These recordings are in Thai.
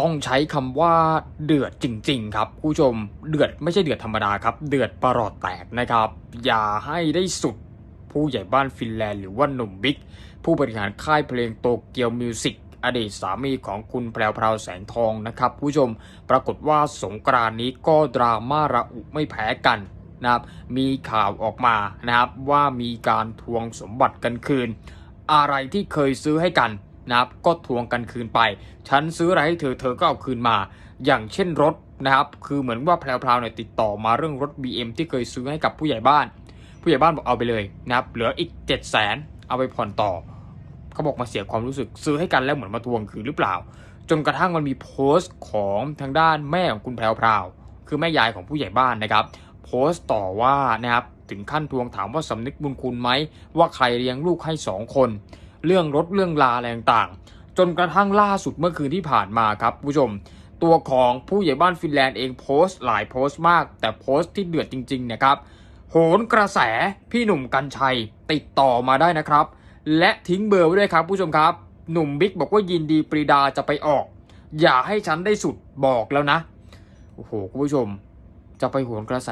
ต้องใช้คำว่าเดือดจริง ๆ ครับผู้ชมเดือดไม่ใช่เดือดธรรมดาครับ เดือดประหลอดแตกนะครับ อย่าให้ได้สุดผู้ใหญ่บ้านฟินแลนด์หรือว่าหนุ่มบิ๊ก ผู้บริหารค่ายเพลงโตเกียวมิวสิกอดีตสามีของคุณแพรวพราวแสงทองนะครับ ผู้ชมปรากฏว่าสงกรานนี้ก็ดราม่าระอุไม่แพ้กันนะครับ มีข่าวออกมานะครับว่ามีการทวงสมบัติกันคืน อะไรที่เคยซื้อให้กัน นะครับก็ทวงกันคืนไป ฉันซื้ออะไรให้เธอเธอก็เอาคืนมา อย่างเช่นรถนะครับคือเหมือนว่าแพรวๆเนี่ยติดต่อมาเรื่องรถ BM ที่เคยซื้อให้กับผู้ใหญ่บ้าน ผู้ใหญ่บ้านบอกเอาไปเลยนะครับเหลืออีก 7 0 0 0 0นเอาไปผ่อนต่อเขาบอกมาเสียความรู้สึกซื้อให้กันแล้วเหมือนมาทวงคืนหรือเปล่า จนกระทั่งมันมีโพสต์ของทางด้านแม่ของคุณแพรวๆคือแม่ยายของผู้ใหญ่บ้านนะครับโพสต์ต่อว่านะครับถึงขั้นทวงถามว่าสำนึกบุญคุณไหมว่าใครเลี้ยงลูกให้สองคน เรื่องรถเรื่องลาอะไรต่างๆ จนกระทั่งล่าสุดเมื่อคืนที่ผ่านมาครับผู้ชม ตัวของผู้ใหญ่บ้านฟินแลนด์เองโพสต์หลายโพสต์มาก แต่โพสต์ที่เดือดจริงๆนะครับโหนกระแสพี่หนุ่มกัญชัยติดต่อมาได้นะครับ และทิ้งเบอร์ไว้ด้วยครับผู้ชมครับ หนุ่มบิ๊กบอกว่ายินดีปรีดาจะไปออก อย่าให้ฉันได้สุดบอกแล้วนะโอ้โหคุณผู้ชม จะไปโหนกระแส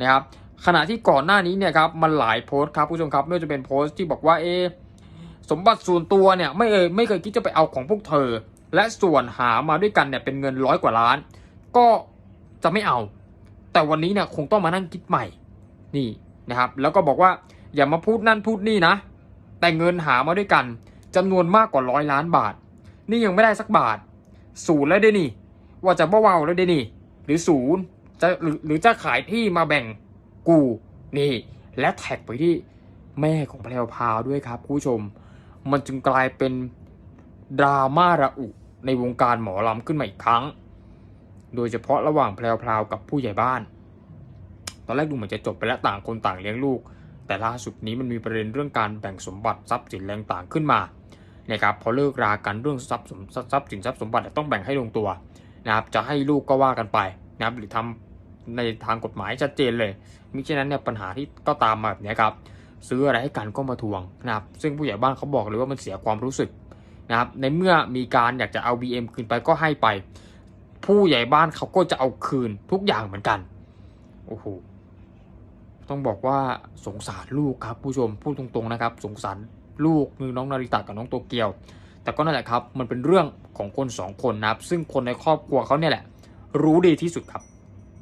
นะครับขณะที่ก่อนหน้านี้เนี่ยครับมันหลายโพสต์ครับผู้ชมครับไม่ว่าจะเป็นโพสต์ที่บอกว่าเอ สมบัติส่วนตัวเนี่ยไม่เอยไม่เคยคิดจะไปเอาของพวกเธอ และส่วนหามาด้วยกันเนี่ยเป็นเงินร้อยกว่าล้าน ก็จะไม่เอา แต่วันนี้เนี่ยคงต้องมานั่งคิดใหม่นี่นะครับ แล้วก็บอกว่าอย่ามาพูดนั่นพูดนี่นะ แต่เงินหามาด้วยกันจำนวนมากกว่าร้อยล้านบาท นี่ยังไม่ได้สักบาท ศูนย์แล้วได้นี่ ว่าจะบ้าๆแล้วได้นี่ หรือศูนย์จะหรือหรือจะขายที่มาแบ่งกูนี่ และแท็กไปที่แม่ของแพรวพาวด้วยครับคุณผู้ชม มันจึงกลายเป็นดราม่าระอุในวงการหมอลำขึ้นมาอีกครั้ง โดยเฉพาะระหว่างแพรวกับผู้ใหญ่บ้าน ตอนแรกดูเหมือนจะจบไปแล้วต่างคนต่างเลี้ยงลูก แต่ล่าสุดนี้มันมีประเด็นเรื่องการแบ่งสมบัติทรัพย์สินแรงต่างขึ้นมา นะครับพอเลิกรากันเรื่องทรัพย์สมทรัพย์สินทรัพย์สมบัติต้องแบ่งให้ลงตัวนะครับ จะให้ลูกก็ว่ากันไปนะครับหรือทำในทางกฎหมายชัดเจนเลย มิฉะนั้นเนี่ยปัญหาที่ก็ตามมาแบบนี้ครับ ซื้ออะไรให้กันก็มาทวงนะครับซึ่งผู้ใหญ่บ้านเขาบอกเลยว่ามันเสียความรู้สึกนะครับในเมื่อมีการอยากจะเอา BM คืนไปก็ให้ไป ผู้ใหญ่บ้านเขาก็จะเอาคืนทุกอย่างเหมือนกันโอ้โหต้องบอกว่าสงสารลูกครับผู้ชมพูดตรงๆนะครับ สงสารลูกคือน้องนาริตะกับน้องโตเกียว แต่ก็นั่นแหละครับมันเป็นเรื่องของคนสองคนนะครับซึ่งคนในครอบครัวเขาเนี่ยแหละ รู้ดีที่สุดครับ